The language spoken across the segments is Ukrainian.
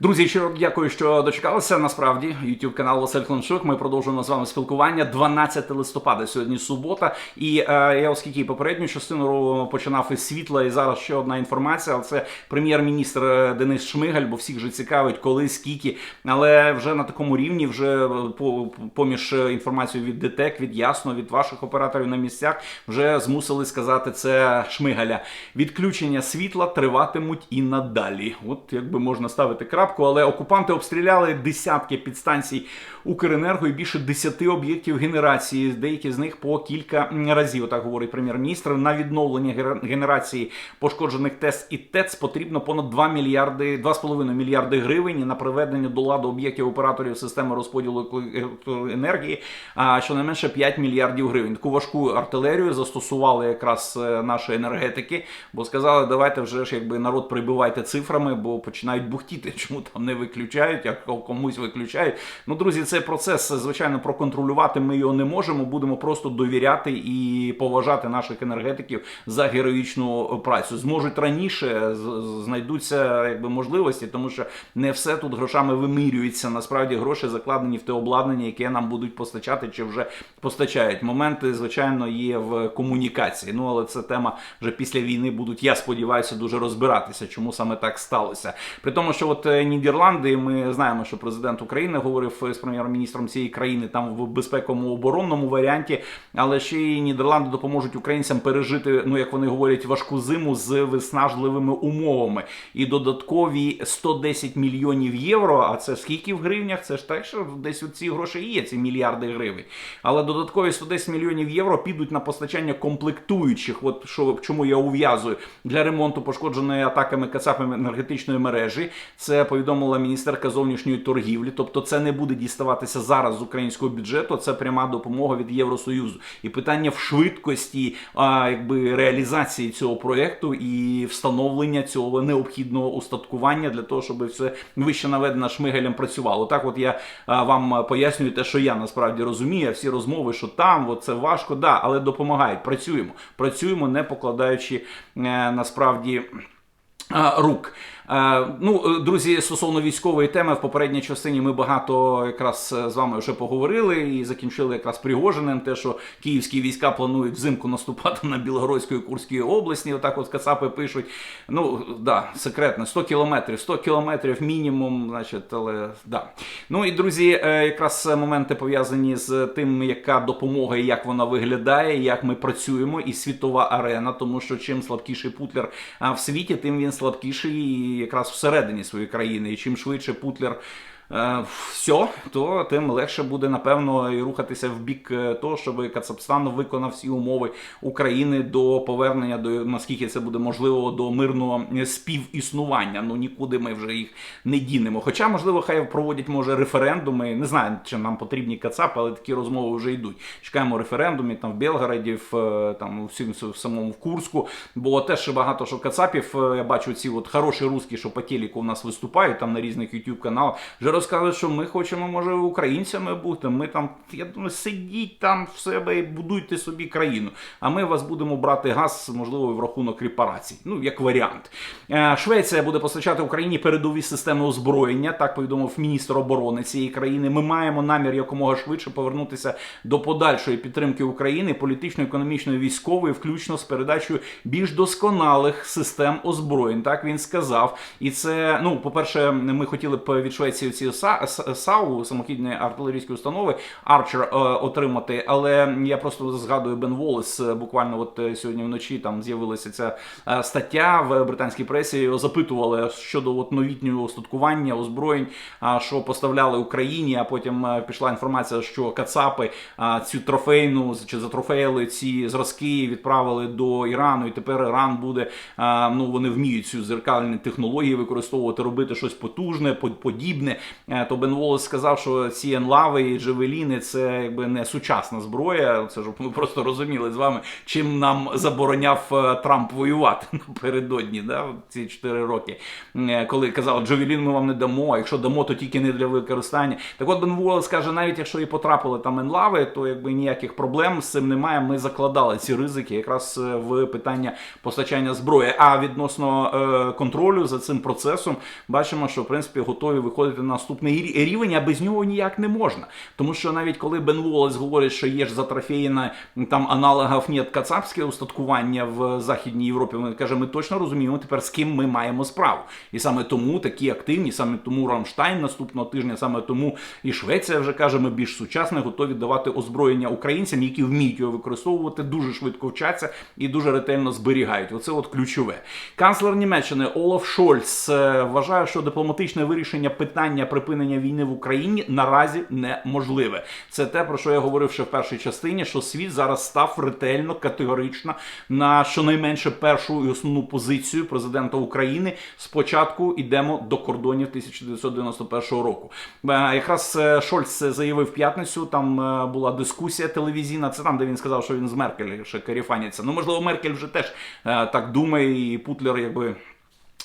Друзі, щиро дякую, що дочекалися. Насправді, YouTube канал Василь Клончук. Ми продовжуємо з вами спілкування. 12 листопада. Сьогодні субота. І е, я, оскільки попередню частину починав із світла, і зараз ще одна інформація. Це прем'єр-міністр е, Денис Шмигаль, бо всіх же цікавить, коли, скільки. Але вже на такому рівні, вже е, поміж інформацією від ДТЕК, від Ясно, від ваших операторів на місцях, вже змусили сказати це Шмигаля. Відключення світла триватимуть і надалі. От якби можна ставити крапку, але окупанти обстріляли десятки підстанцій Укренерго і більше 10 об'єктів генерації. Деякі з них по кілька разів. Отак говорить прем'єр-міністр. На відновлення генерації пошкоджених ТЕС і ТЕЦ потрібно понад 2 мільярди, 2,5 мільярди гривень на приведення до ладу об'єктів операторів системи розподілу електроенергії. А щонайменше 5 мільярдів гривень. Таку важку артилерію застосували якраз е, наші енергетики, бо сказали, давайте вже ж якби народ прибивайте цифрами, бо починають бухтіти. Чому там не виключають, а комусь виключають. Ну, друзі, цей процес, звичайно, проконтролювати ми його не можемо. Будемо просто довіряти і поважати наших енергетиків за героїчну працю. Зможуть раніше знайдуться якби можливості, тому що не все тут грошами вимірюється. Насправді гроші закладені в те обладнання, яке нам будуть постачати чи вже постачають. Моменти, звичайно, є в комунікації. Ну але це тема вже після війни будуть, я сподіваюся, дуже розбиратися, чому саме так сталося. При тому, що от е, Нідерланди, ми знаємо, що президент України говорив з прем'єр-міністром цієї країни там в безпековому оборонному варіанті, але ще й Нідерланди допоможуть українцям пережити, ну як вони говорять, важку зиму з виснажливими умовами. І додаткові 110 мільйонів євро. А це скільки в гривнях? Це ж так, що десь ці гроші є, ці мільярди гривень. Але додаткові 110 мільйонів євро підуть на постачання комплектуючих. От що чому я ув'язую для ремонту пошкодженої атаками кацапами енергетичної мережі. Це повідомила міністерка зовнішньої торгівлі. Тобто, це не буде діставатися зараз з українського бюджету. Це пряма допомога від Євросоюзу. І питання в швидкості а, якби реалізації цього проекту і встановлення цього необхідного устаткування для того, щоб все вище наведено шмигелем працювало. Так, от я а, вам пояснюю те, що я насправді розумію. Всі розмови, що там от це важко, да, але допомагають. Працюємо, працюємо, не покладаючи е, насправді. Рук. Е, Ну, е, друзі, стосовно військової теми, в попередній частині ми багато якраз е, з вами вже поговорили і закінчили якраз Пригожиним, те, що київські війська планують взимку наступати на Білгородську і Курській області. Отак от Кацапи пишуть. Ну, да, секретно, 100 кілометрів, 100 кілометрів мінімум, значить, але да. Ну і друзі, якраз моменти пов'язані з тим, яка допомога і як вона виглядає, як ми працюємо, і світова арена, тому що чим слабкіший Путлер в світі, тим він слабкіший якраз всередині своєї країни. І чим швидше Путлер. Е, Все, то тим легше буде напевно і рухатися в бік е, того, щоб Кацапстан виконав всі умови України до повернення до наскільки це буде можливо до мирного співіснування. Ну нікуди ми вже їх не дінемо. Хоча, можливо, хай проводять може референдуми. Не знаю, чи нам потрібні Кацапи, але такі розмови вже йдуть. Чекаємо референдумі там в Белгороді, в е, там в всім в самому в Курську. Бо теж багато що Кацапів. Я бачу ці от хороші русські, що по телеку у нас виступають там на різних YouTube каналах. Розказують, що ми хочемо, може, українцями бути. Ми там, я думаю, сидіть там в себе і будуйте собі країну. А ми вас будемо брати газ, можливо, в рахунок репарацій. Ну, як варіант. Е, Швеція буде постачати Україні передові системи озброєння. Так повідомив міністр оборони цієї країни. Ми маємо намір якомога швидше повернутися до подальшої підтримки України, політично, економічної, військової, включно з передачею більш досконалих систем озброєнь. Так він сказав. І це, ну, по-перше, ми хотіли б від Швеції ці С- САУ, самохідні артилерійські установи, Арчер е, отримати. Але я просто згадую Бен Волес. е, Буквально от е, сьогодні вночі там з'явилася ця стаття в британській пресі. Його запитували щодо от новітнього устаткування озброєнь, що поставляли Україні. А потім пішла інформація, що Кацапи цю трофейну чи затрофеїли ці зразки, відправили до Ірану, і тепер Іран буде. Ну вони вміють цю зеркальні технології використовувати, робити щось потужне, по- подібне. Е, то Бен Волос сказав, що ці енлави і джевеліни це якби не сучасна зброя. Це ж ми просто розуміли з вами, чим нам забороняв е, Трамп воювати напередодні, да, ці 4 роки, Е, коли казав, джевелін ми вам не дамо, а якщо дамо, то тільки не для використання. Так от Бен Волос каже, навіть якщо і потрапили там енлави, то якби ніяких проблем з цим немає. Ми закладали ці ризики якраз в питання постачання зброї. А відносно контролю за цим процесом, бачимо, що в принципі готові виходити на наступний рівень, а без нього ніяк не можна. Тому що навіть коли Бен Волес говорить, що є ж затрофеєна там аналогів нет кацапське устаткування в Західній Європі, він каже, ми точно розуміємо тепер з ким ми маємо справу. І саме тому такі активні, саме тому Рамштайн наступного тижня, саме тому і Швеція вже каже, ми більш сучасне, готові давати озброєння українцям, які вміють його використовувати, дуже швидко вчаться і дуже ретельно зберігають. Оце от ключове. Канцлер Німеччини Олаф Шольц е, вважає, що дипломатичне вирішення питання припинення війни в Україні наразі неможливе. Це те, про що я говорив ще в першій частині, що світ зараз став ретельно, категорично на щонайменше першу і основну позицію президента України. Спочатку йдемо до кордонів 1991 року. Е, Якраз е, Шольц заявив п'ятницю. Там е, була дискусія телевізійна. Це там, де він сказав, що він з Меркель ще каріфаняться. Ну можливо, Меркель вже теж так думає, і Путлер якби.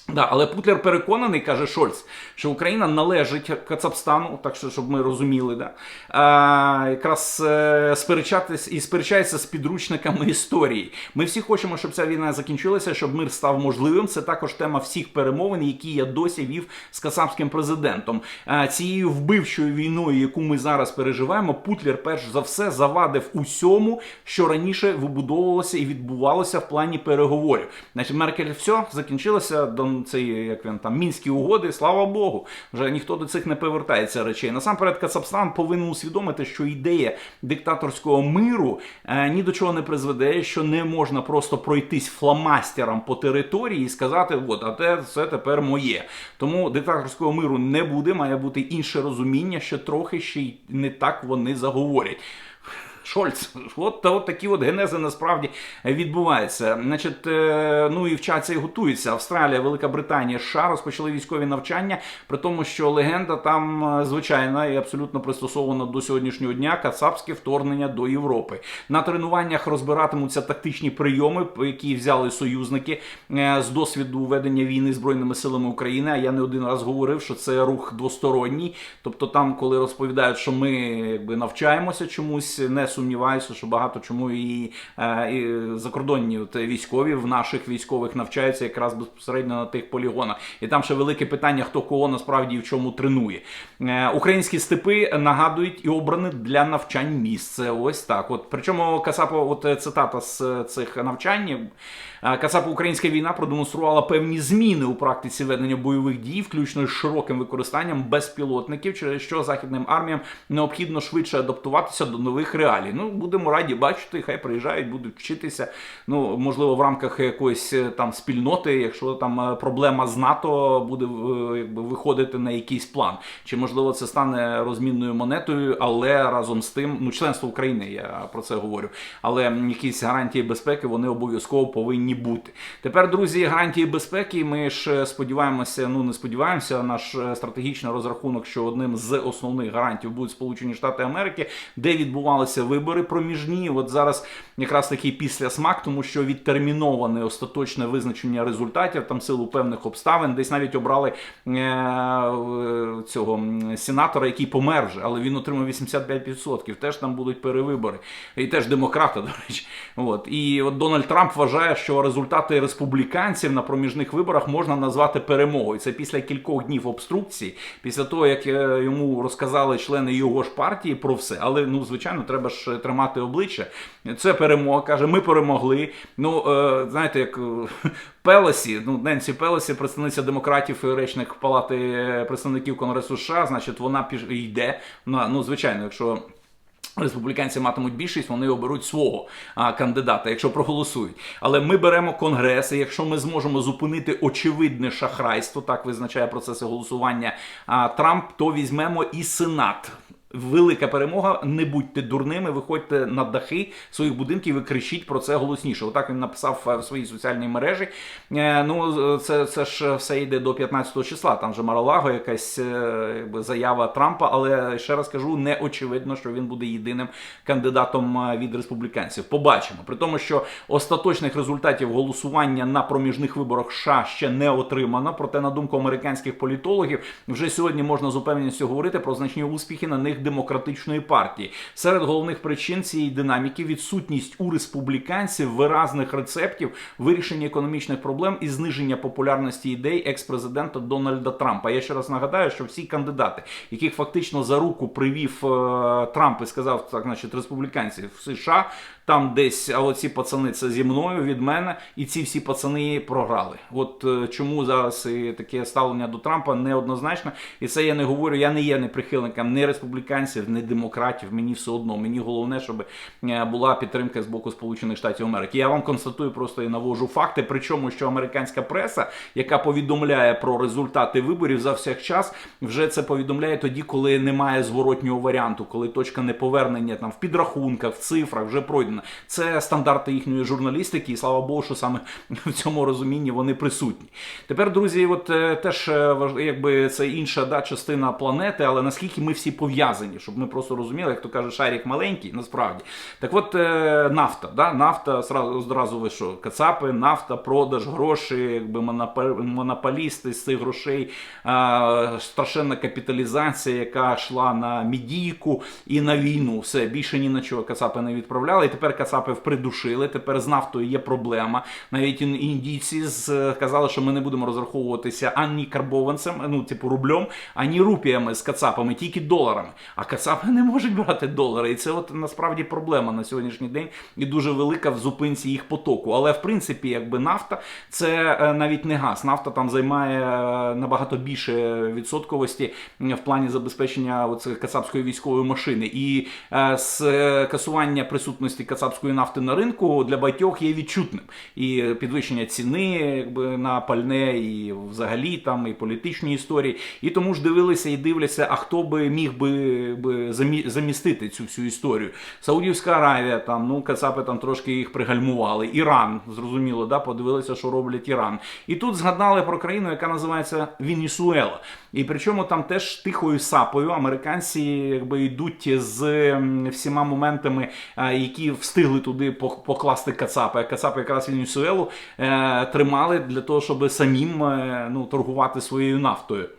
Да, але Путлер переконаний, каже Шольц, що Україна належить Кацапстану, так що щоб ми розуміли, да? а, якраз е, сперечатись і сперечається з підручниками історії. Ми всі хочемо, щоб ця війна закінчилася, щоб мир став можливим. Це також тема всіх перемовин, які я досі вів з кацапським президентом. А, цією вбивчою війною, яку ми зараз переживаємо, Путлер перш за все завадив усьому, що раніше вибудовувалося і відбувалося в плані переговорів. Значить, Меркель все закінчилося до цей, як він там мінські угоди. Слава Богу, вже ніхто до цих не повертається речей. Насамперед, Кацапстан повинен усвідомити, що ідея диктаторського миру е, ні до чого не призведе, що не можна просто пройтись фламастером по території і сказати, от, а те це тепер моє. Тому диктаторського миру не буде, має бути інше розуміння, що трохи ще й не так вони заговорять. Шольц, от, та от такі от генези насправді відбуваються. Значить, е, ну і вчаться і готуються. Австралія, Велика Британія, США розпочали військові навчання, при тому, що легенда там е, звичайна і абсолютно пристосована до сьогоднішнього дня кацапське вторгнення до Європи. На тренуваннях розбиратимуться тактичні прийоми, які взяли союзники е, з досвіду ведення війни збройними силами України. А я не один раз говорив, що це рух двосторонній. Тобто, там, коли розповідають, що ми якби навчаємося чомусь, не сумніваюся, що багато чому і, е, і закордонні от, військові в наших військових навчаються якраз безпосередньо на тих полігонах. І там ще велике питання, хто кого насправді і в чому тренує. Е, Українські степи нагадують і обрані для навчань місце. Ось так. От причому Касапо, от цитата з цих навчань. Е, Касапо Українська війна продемонструвала певні зміни у практиці ведення бойових дій, включно з широким використанням безпілотників, через що західним арміям необхідно швидше адаптуватися до нових реалій. Ну будемо раді бачити, хай приїжджають, будуть вчитися. Ну можливо, в рамках якоїсь е, там спільноти, якщо там е, проблема з НАТО буде якби виходити на якийсь план. Чи можливо це стане розмінною монетою, але разом з тим, ну членство України, я про це говорю. Але якісь гарантії безпеки вони обов'язково повинні бути. Тепер, друзі, гарантії безпеки. Ми ж е, сподіваємося, ну не сподіваємося. Наш е, стратегічний розрахунок, що одним з основних гарантів будуть Сполучені Штати Америки, де відбувалися вибори проміжні. От зараз якраз такий після смак, тому що відтерміноване остаточне визначення результатів там силу певних обставин. Десь навіть обрали е, цього сенатора, який помер вже, але він отримав 85%. Теж там будуть перевибори. І теж демократа, до речі. От. І от Дональд Трамп вважає, що результати республіканців на проміжних виборах можна назвати перемогою. Це після кількох днів обструкції, після того, як е, йому розказали члени його ж партії про все. Але ну, звичайно, треба ж тримати обличчя. Це перемога, каже, ми перемогли. Ну, е, знаєте, як е, Пелосі, ну Ненсі Пелосі, представниця демократів і речник Палати е, представників Конгресу США, значить, вона піш... йде. На, ну, звичайно, якщо. Республіканці матимуть більшість, вони оберуть свого а, кандидата, якщо проголосують. Але ми беремо конгрес, і якщо ми зможемо зупинити очевидне шахрайство, так визначає процеси голосування а, Трамп, то візьмемо і сенат. Велика перемога. Не будьте дурними, виходьте на дахи своїх будинків і кричіть про це голосніше. Отак він написав е, в своїй соціальній мережі. Е, Ну, це, це ж все йде до 15 числа. Там же Маралаго, якась е, якби, заява Трампа, але ще раз кажу, не очевидно, що він буде єдиним кандидатом від республіканців. Побачимо. При тому, що остаточних результатів голосування на проміжних виборах США ще не отримано. Проте, на думку американських політологів, вже сьогодні можна з упевненістю говорити про значні успіхи на них демократичної партії. Серед головних причин цієї динаміки відсутність у республіканців виразних рецептів вирішення економічних проблем і зниження популярності ідей екс-президента Дональда Трампа. Я ще раз нагадаю, що всі кандидати, яких фактично за руку привів е, Трамп і сказав, так, значить, республіканців в США. Там десь, а оці пацани це зі мною від мене, і ці всі пацани програли. От е, чому зараз і таке ставлення до Трампа неоднозначно. І це я не говорю. Я не є не прихильником ні республіканців, ні демократів. Мені все одно. Мені головне, щоб е, була підтримка з боку Сполучених Штатів Америки. Я вам констатую просто і навожу факти. Причому, що американська преса, яка повідомляє про результати виборів за всяк час, вже це повідомляє тоді, коли немає зворотнього варіанту, коли точка неповернення там в підрахунках, в цифрах вже пройдена. Це стандарти їхньої журналістики, і слава Богу, що саме в цьому розумінні вони присутні. Тепер, друзі, от е, теж е, якби це інша да, частина планети, але наскільки ми всі пов'язані, щоб ми просто розуміли, як то каже, шарик маленький, насправді. Так от е, нафта, да, нафта зразу ви що, кацапи, нафта, продаж, гроші, якби монополісти з цих грошей, страшенна капіталізація, яка йшла на мідійку і на війну. Все більше ні на чого кацапи не відправляли. І тепер кацапи впридушили. Тепер з нафтою є проблема. Навіть індійці сказали, що ми не будемо розраховуватися ані карбованцем, ну типу рублем, ані рупіями з кацапами, тільки доларами. А кацапи не можуть брати долари. І це от насправді проблема на сьогоднішній день і дуже велика в зупинці їх потоку. Але в принципі, якби нафта, це е, навіть не газ. Нафта там займає е, набагато більше відсотковості в плані забезпечення оцих кацапської військової машини. І е, з е, касування присутності кацапської нафти на ринку для багатьох є відчутним. І підвищення ціни якби, на пальне, і взагалі там і політичні історії. І тому ж дивилися і дивляться, а хто би міг би, би замі- замістити цю всю історію. Саудівська Аравія, там, ну, кацапи там трошки їх пригальмували. Іран, зрозуміло, да, подивилися, що роблять Іран. І тут згадали про країну, яка називається Венесуела. І причому там теж тихою сапою американці якби йдуть з всіма моментами, е, які встигли туди пок- покласти Кацапи. А Кацапи якраз Венесуелу е, тримали для того, щоб самим е, ну, торгувати своєю нафтою.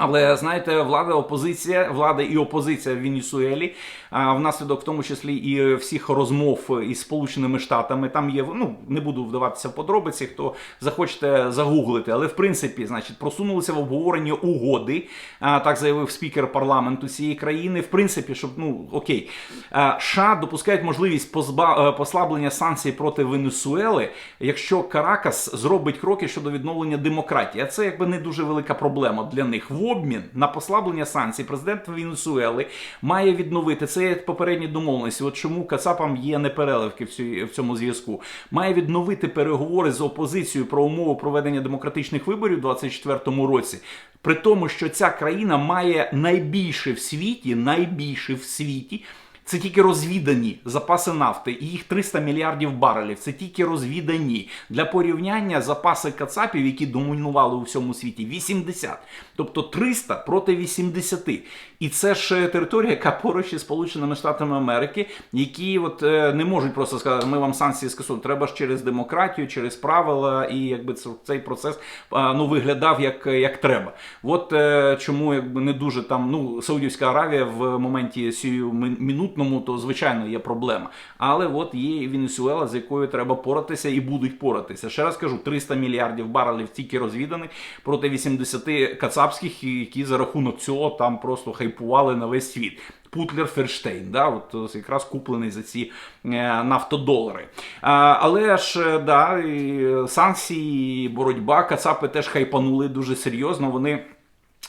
Але знаєте, влада, опозиція, влада і опозиція в Венесуелі, а внаслідок в тому числі і всіх розмов із Сполученими Штатами, там є, ну не буду вдаватися в подробиці, хто захочете загуглити, але в принципі, значить, просунулися в обговорення угоди. а, Так заявив спікер парламенту цієї країни. В принципі, щоб ну окей, А, США допускають можливість позба- е, послаблення санкцій проти Венесуели, якщо Каракас зробить кроки щодо відновлення демократії. А це якби не дуже велика проблема для них. Обмін на послаблення санкцій президент Венесуели має відновити це є попередні домовленості. От чому Кацапам є непереливки в цьому зв'язку. Має відновити переговори з опозицією про умови проведення демократичних виборів у 2024 році. При тому, що ця країна має найбільше в світі, найбільше в світі. Це тільки розвідані запаси нафти, і їх 300 мільярдів барелів. Це тільки розвідані. Для порівняння запаси кацапів, які домінували у всьому світі, 80. Тобто 300 проти 80. І це ж територія, яка поруч із Сполученими Штатами Америки, які от е, не можуть просто сказати, ми вам санкції скасуємо. Треба ж через демократію, через правила, і якби це, цей процес а, ну, виглядав як, як треба. От е, чому якби не дуже там, ну, Саудівська Аравія в моменті сію мин- минутному, то звичайно є проблема. Але от є Венесуела, з якою треба поратися і будуть поратися. Ще раз кажу, 300 мільярдів барелів тільки розвіданих проти 80 кацапських, які за рахунок цього там просто хайпували на весь світ. Путлер Ферштейн, да, от якраз куплений за ці е, нафтодолари. А, але ж е, да, і санкції, боротьба, кацапи теж хайпанули дуже серйозно. Вони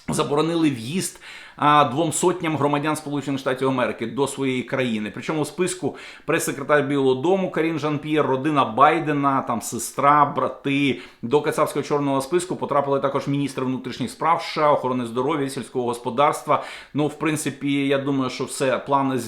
заборонили в'їзд а, двом сотням громадян Сполучених Штатів Америки до своєї країни. Причому в списку прес-секретар Білого Дому Карін Жан-П'єр, родина Байдена, там сестра, брати. До Кацапського чорного списку потрапили також міністр внутрішніх справ США, охорони здоров'я, сільського господарства. Ну, в принципі, я думаю, що все плани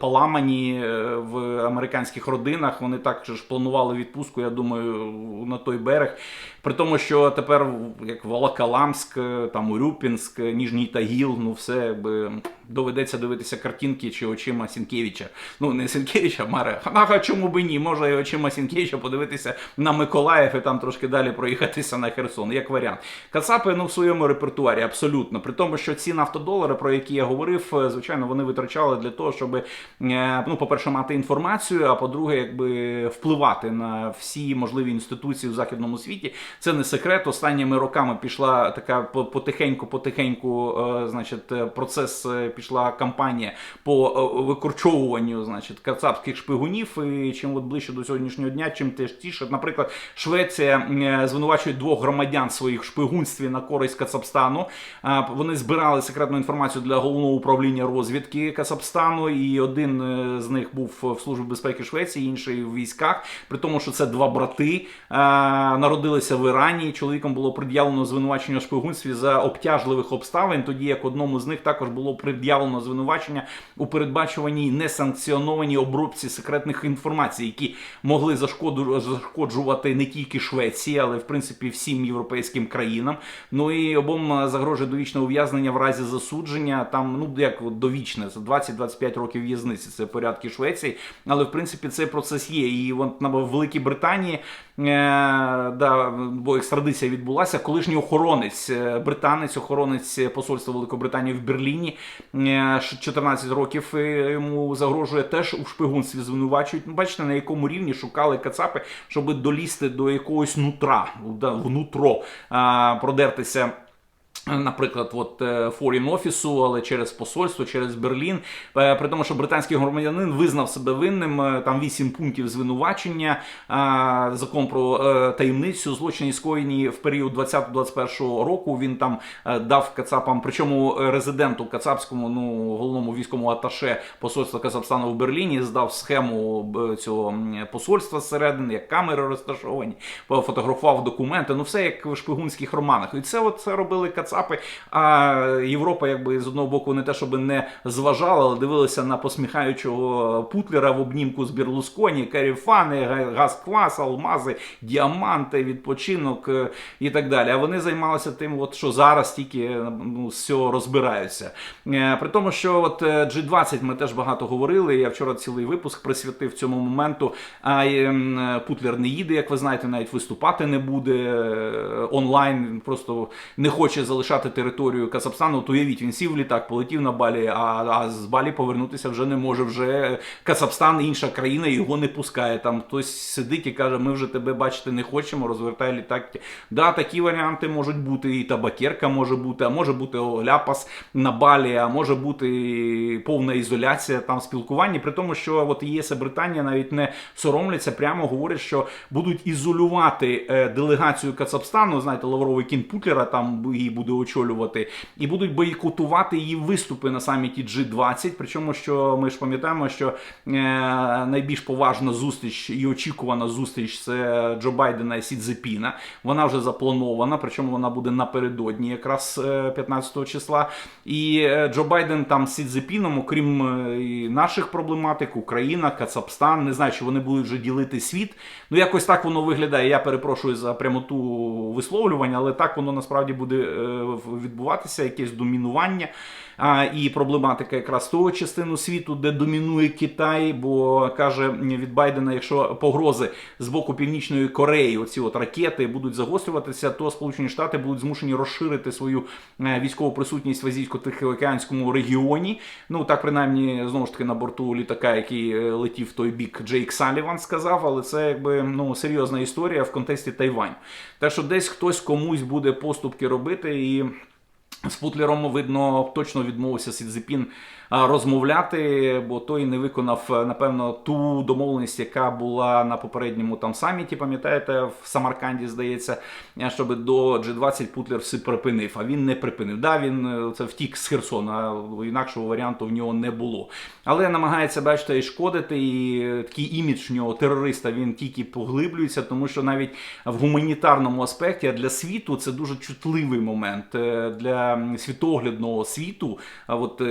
поламані е, в американських родинах. Вони також планували відпустку, я думаю, на той берег. При тому, що тепер як Волоколамськ, е, там Урюпінськ, е, Ніжній Тагіл, ну все якби доведеться дивитися картинки чи очима Сінкевича. Ну не Сінкевича, Маре. А чому би ні? Може і очима Сінкевича подивитися на Миколаїв і там трошки далі проїхатися на Херсон, як варіант. Кацапи ну в своєму репертуарі абсолютно. При тому, що ці нафтодолари, про які я говорив, е, звичайно, вони витрачали для того, щоб е, ну, по-перше, мати інформацію, а по-друге, якби впливати на всі можливі інституції в західному світі. Це не секрет. Останніми роками пішла така потихеньку, потихеньку, е, значить, процес пішла кампанія по е, викорчовуванню, значить, кацапських шпигунів. І чим от ближче до сьогоднішнього дня, чим теж тіше. Наприклад, Швеція е, звинувачує двох громадян своїх шпигунстві на користь Кацапстану. Вони збирали секретну інформацію для головного управління розвідки Кацапстану, і один е, з них був в службі безпеки Швеції, інший в військах. При тому, що це два брати народилися в Ірані. Чоловіком було пред'явлено звинувачення у шпигунстві за обтяжливих обставин, тоді як одному з них також було пред'явлено звинувачення у передбачуваній несанкціонованій обробці секретних інформацій, які могли зашкоджувати не тільки Швеції, але в принципі всім європейським країнам. Ну і обом е, загрожує довічне ув'язнення в разі засудження. Там ну як довічне, це 20-25 років в'язниці. Це порядки Швеції. Але в принципі цей процес є. І от на Великій Британії да, бо екстрадиція відбулася. Колишній охоронець, е, британець, охоронець посольства Великобританії в Берліні. е, 14 років е, йому загрожує теж у шпигунстві звинувачують. Ну, бачите, на якому рівні шукали кацапи, щоб долізти до якогось нутра, внутро, продертися. Наприклад, от е, Foreign офісу, але через посольство, через Берлін. Е, При тому, що британський громадянин визнав себе винним. е, Там вісім пунктів звинувачення. Закон про е, таємницю злочині скоєні в період 20-21 року. Він там е, дав Кацапам, причому е, резиденту Кацапському, ну головному військовому аташе посольства Казахстану в Берліні, здав схему е, цього посольства зсередини, як камери розташовані, фотографував документи. Ну все як в шпигунських романах. І це от це робили Кацапи. А Європа, якби з одного боку, не те, щоб не зважала, але дивилася на посміхаючого Путлера в обнімку з Берлусконі, каріфани, га- газ-квас, алмази, діаманти, відпочинок е, і так далі. А вони займалися тим, от що зараз тільки ну, з цього розбираються. Е, При тому, що от е, G20 ми теж багато говорили. Я вчора цілий випуск присвятив цьому моменту. А Путлер не їде, як ви знаєте, навіть виступати не буде онлайн. Просто не хоче залишати територію Казахстану. То уявіть, він сів в літак, полетів на Балі, а, а з Балі повернутися вже не може. Вже Казахстан, інша країна, його не пускає. Там хтось сидить і каже: ми вже тебе бачити не хочемо, розвертає літак. Да, такі варіанти можуть бути. І табакерка може бути, а може бути ляпас на Балі, а може бути повна ізоляція там спілкування. При тому, що от ЄС і Британія навіть не соромляться, прямо говорять, що будуть ізолювати е, делегацію Кацапстану. Знаєте, Лавровий кін Путлера там її буде очолювати, і будуть бойкотувати її виступи на саміті G20. Причому, що ми ж пам'ятаємо, що е, найбільш поважна зустріч і очікувана зустріч це Джо Байдена і Сі Цзепіна. Вона вже запланована, причому вона буде напередодні, якраз е, 15 числа. І е, Джо Байден там з Сі Цзепіном, окрім е, наших проблематик, Україна, Кацапстан, не знаю, чи вони будуть вже ділити світ. Ну якось так воно виглядає. Я перепрошую за прямоту висловлювання, але так воно насправді буде е, відбуватися, якесь домінування. А, і проблематика якраз того частину світу, де домінує Китай, бо каже від Байдена, якщо погрози з боку Північної Кореї, оці от ракети будуть загострюватися, то Сполучені Штати будуть змушені розширити свою е, військову присутність в азійсько-тихоокеанському регіоні. Ну так принаймні знову ж таки на борту літака, який е, летів в той бік, Джейк Саліван сказав, але це якби ну серйозна історія в контексті Тайвань. Так що десь хтось комусь буде поступки робити і. З Путлером, видно, точно відмовився Сідзепін а, розмовляти, бо той не виконав, е, напевно, ту домовленість, яка була на попередньому там саміті, пам'ятаєте, в Самарканді, здається, е, щоб до G20 Путлер все припинив, а він не припинив. Да, він е, це втік з Херсона, інакшого варіанту в нього не було. Але намагається, бачите, і шкодити, і такий імідж в нього терориста він тільки поглиблюється, тому що навіть в гуманітарному аспекті для світу це дуже чутливий момент для світоглядного світу. А от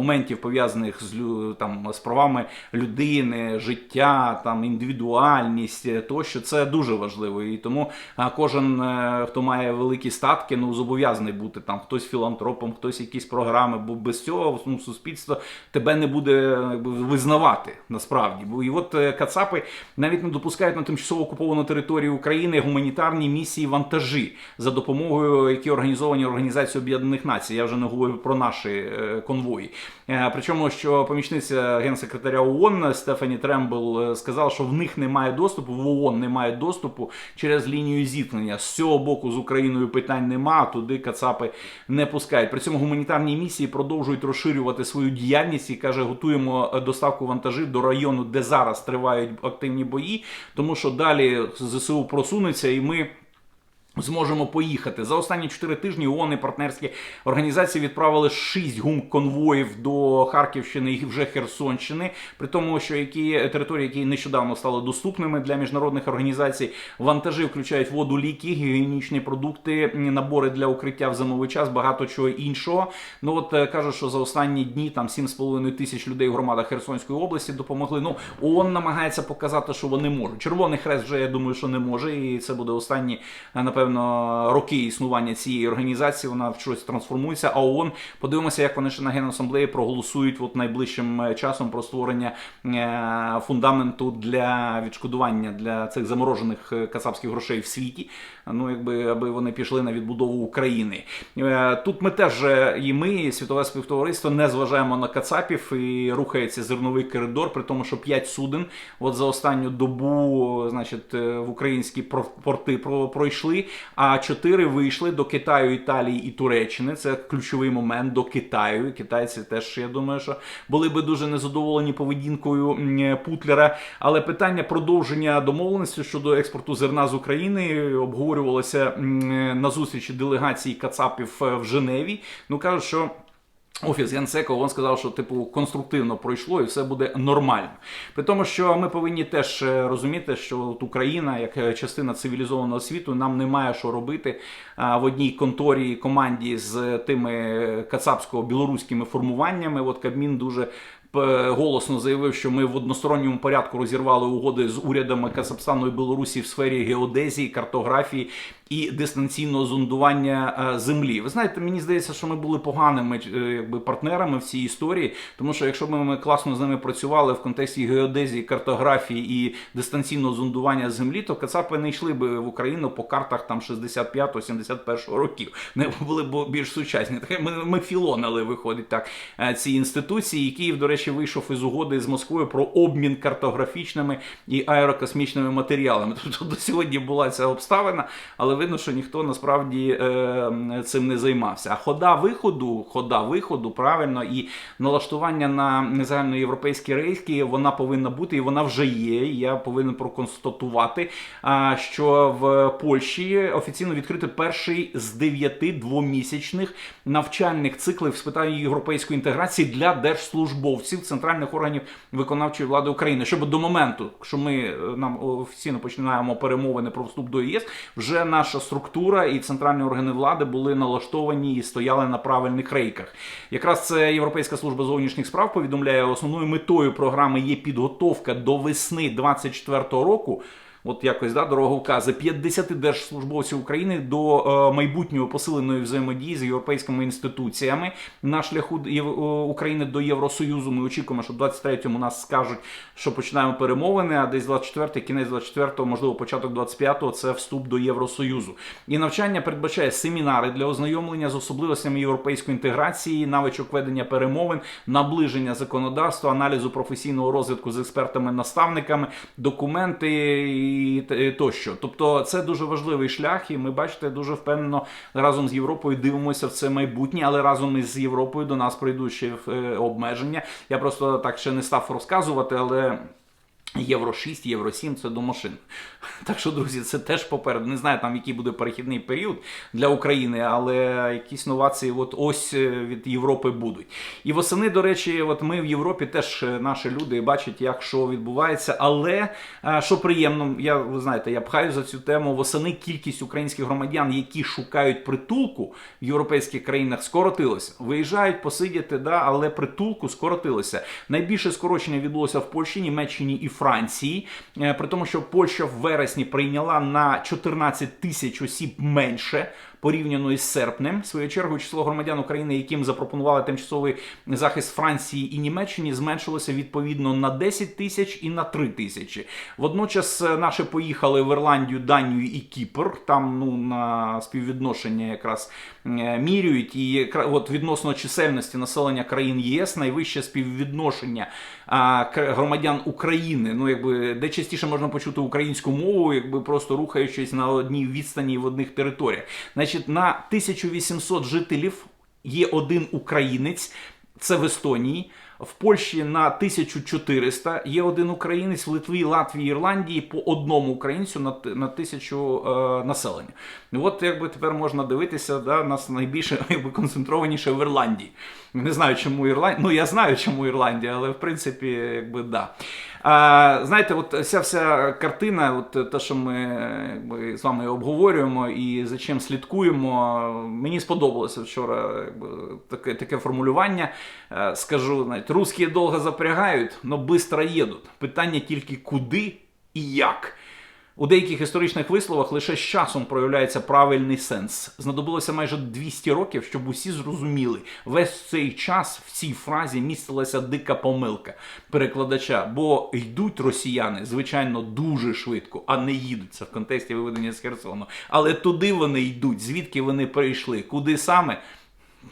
моментів пов'язаних з там з правами людини, життя, там індивідуальність, е, тощо це дуже важливо. І тому кожен, е, хто має великі статки, ну зобов'язаний бути там хтось філантропом, хтось якісь програми, бо без цього ну, суспільство тебе не буде визнавати насправді. Бо і от е, Кацапи навіть не допускають на тимчасово окуповану територію України гуманітарні місії вантажі за допомогою, які організовані Організацією Об'єднаних Націй. Я вже не говорю про наші е, конвої. Е, Причому, що помічниця генсекретаря ООН Стефані Трембл е, сказала, що в них немає доступу, в ООН немає доступу через лінію зіткнення. З цього боку з Україною питань нема, туди Кацапи не пускають. При цьому гуманітарні місії продовжують розширювати свою діяльність і каже, готуємо е, доставку вантажів до району, де зараз тривають активні бої, тому що далі ЗСУ просунеться, і ми. Зможемо поїхати за останні 4 тижні. ООН і партнерські організації відправили 6 гум-конвоїв до Харківщини і вже Херсонщини. При тому, що які території, які нещодавно стали доступними для міжнародних організацій, вантажі включають воду, ліки, гігієнічні продукти, набори для укриття в зимовий час, багато чого іншого. Ну от е, кажуть, що за останні дні там 7,5 тисяч людей в громадах Херсонської області допомогли. Ну ООН намагається показати, що вони можуть. Червоний хрест вже я думаю, що не може, і це буде останні е, напевно роки існування цієї організації. Вона в щось трансформується. А ООН подивимося, як вони ще на генасамблеї проголосують от найближчим е, часом про створення е, фундаменту для відшкодування для цих заморожених е, кацапських грошей в світі. Ну якби аби вони пішли на відбудову України. Е, Тут ми теж е, і ми, і світове співтовариство, не зважаємо на кацапів і рухається зерновий коридор, при тому, що 5 суден от за останню добу, значить, е, в українські порти пройшли, а 4 вийшли до Китаю, Італії і Туреччини. Це ключовий момент до Китаю. Китайці теж, я думаю, що були би дуже незадоволені поведінкою Путлера. Але питання продовження домовленості щодо експорту зерна з України обговорювалося на зустрічі делегації Кацапів е, в Женеві. Ну кажуть, що. Офіс Генсека він сказав, що типу конструктивно пройшло і все буде нормально. При тому, що ми повинні теж е, розуміти, що от Україна, як е, частина цивілізованого світу, нам немає що робити в одній конторі команді з тими кацапсько-білоруськими формуваннями. От Кабмін дуже голосно заявив, що ми в односторонньому порядку розірвали угоди з урядами Казахстану і Білорусі в сфері геодезії, картографії і дистанційного зондування е, землі. Ви знаєте, мені здається, що ми були поганими е, якби партнерами в цій історії, тому що якщо б ми класно з ними працювали в контексті геодезії, картографії і дистанційного зондування землі, то Кацапи не йшли би в Україну по картах там 65-71 років. Не були б більш сучасні. Ми, ми філонили, виходить так е, ці інституції. І Київ, до речі, вийшов із угоди з Москвою про обмін картографічними і аерокосмічними матеріалами. Тобто до сьогодні була ця обставина, але видно, що ніхто насправді е, цим не займався. А хода виходу, хода виходу, правильно, і налаштування на загальноєвропейські рейки, вона повинна бути, і вона вже є. Я повинен проконстатувати, що в Польщі офіційно відкрити перший з дев'яти двомісячних навчальних циклів з питань європейської інтеграції для держслужбовців центральних органів виконавчої влади України. Щоб до моменту, що ми е, нам офіційно починаємо перемовини про вступ до ЄС, вже наша структура і центральні органи влади були налаштовані і стояли на правильних рейках. Якраз це Європейська служба зовнішніх справ повідомляє, основною метою програми є підготовка до весни 24-го року. От якось да, дороговкази 50 держслужбовців України до е, майбутньої посиленої взаємодії з європейськими інституціями на шляху е, України до Євросоюзу. Ми очікуємо, що в 23-му нас скажуть, що починаємо перемовини, а десь 24-й, кінець 24-го, можливо, початок 25-го – це вступ до Євросоюзу. І навчання передбачає семінари для ознайомлення з особливостями європейської інтеграції, навичок ведення перемовин, наближення законодавства, аналізу професійного розвитку з експертами-наставниками, документи і т- тощо. Тобто, це дуже важливий шлях, і ми бачите, дуже впевнено разом з Європою дивимося в це майбутнє, але разом із Європою до нас прийдуть ще е, обмеження. Я просто так ще не став розказувати, але. Євро 6, Євро 7 це до машин. Так що, друзі, це теж попереду. Не знаю, там який буде перехідний період для України, але якісь новації от ось е, від Європи будуть. І восени, до речі, от ми в Європі теж е, наші люди бачать, як що відбувається. Але е, що приємно, я ви знаєте, я пхаю за цю тему. Восени кількість українських громадян, які шукають притулку в європейських країнах, скоротилася. Виїжджають посидіти, да, але притулку скоротилося. Найбільше скорочення відбулося в Польщі, Німеччині і Франції. Е, При тому, що Польща в вересні прийняла на 14 тисяч осіб менше. Порівняно із серпнем, в свою чергу, число громадян України, яким запропонували тимчасовий захист Франції і Німеччині, зменшилося відповідно на 10 тисяч і на 3 тисячі. Водночас е, наші поїхали в Ірландію, Данію і Кіпр. Там ну на співвідношення якраз е, міряють. І от відносно чисельності населення країн ЄС найвище співвідношення громадян України. Ну якби де частіше можна почути українську мову, якби просто рухаючись на одній відстані в одних територіях. Значить, на 1800 жителів є один українець. Це в Естонії. В Польщі на 1400 є один українець, в Литві, Латвії, Ірландії по одному українцю на, на тисячу е, населення. Ну, От якби тепер можна дивитися, да, нас найбільше якби, концентрованіше в Ірландії. Не знаю, чому Ірландія. Ну я знаю, чому Ірландія, але в принципі, якби да. А, знаєте, от ця вся картина, от те, що ми якби, з вами обговорюємо і за чим слідкуємо, мені сподобалося вчора якби, таке, таке формулювання. Е, Скажу, знаєте, русські довго запрягають, але швидко їдуть. Питання тільки куди і як. У деяких історичних висловах лише з часом проявляється правильний сенс. Знадобилося майже 200 років, щоб усі зрозуміли. Весь цей час в цій фразі містилася дика помилка перекладача, бо йдуть росіяни, звичайно, дуже швидко, а не їдуть. Це в контексті виведення з Херсону. Але туди вони йдуть, звідки вони прийшли, куди саме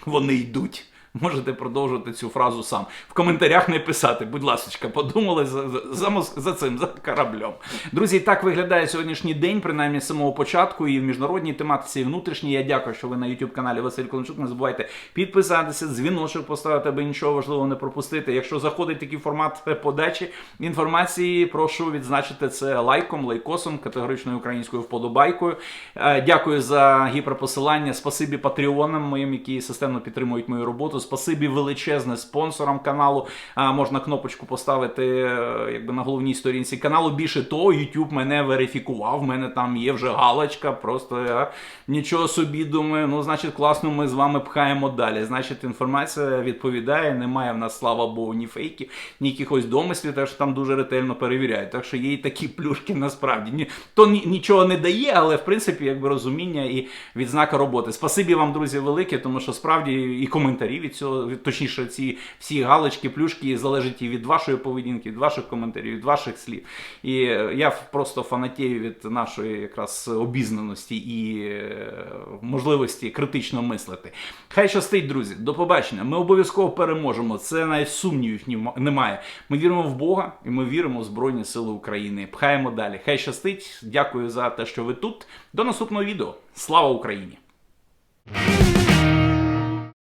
вони йдуть. Можете продовжувати цю фразу сам. В коментарях не писати, будь ласка, подумали за, за, за, цим, за кораблем. Друзі, так виглядає сьогоднішній день, принаймні з самого початку, і в міжнародній тематиці, і внутрішній. Я дякую, що ви на youtube каналі Василь Коленчук. Не забувайте підписатися, дзвіночок поставити, аби нічого важливого не пропустити. Якщо заходить такий формат подачі інформації, прошу відзначити це лайком, лайкосом, категоричною українською вподобайкою. Е, Дякую за гіперпосилання. Спасибі патреонам моїм, які системно підтримують мою роботу. Спасибі величезне спонсорам каналу. А, можна кнопочку поставити е, якби на головній сторінці каналу. Більше того, YouTube мене верифікував. В мене там є вже галочка. Просто я нічого собі думаю. Ну, значить, класно, ми з вами пхаємо далі. Значить, інформація відповідає. Немає в нас, слава Богу, ні фейків, ні якихось домислів, що там дуже ретельно перевіряють. Так що є і такі плюшки насправді. Ні, то ні, нічого не дає, але в принципі, якби розуміння і відзнака роботи. Спасибі вам, друзі, велике, тому що справді і коментарі від цього, точніше, ці всі галочки, плюшки залежать і від вашої поведінки, від ваших коментарів, від ваших слів. І е, я просто фанатію від нашої якраз обізнаності і е, можливості критично мислити. Хай щастить, друзі. До побачення. Ми обов'язково переможемо. Це навіть сумнівів немає. Ми віримо в Бога і ми віримо в Збройні Сили України. Пхаємо далі. Хай щастить. Дякую за те, що ви тут. До наступного відео. Слава Україні!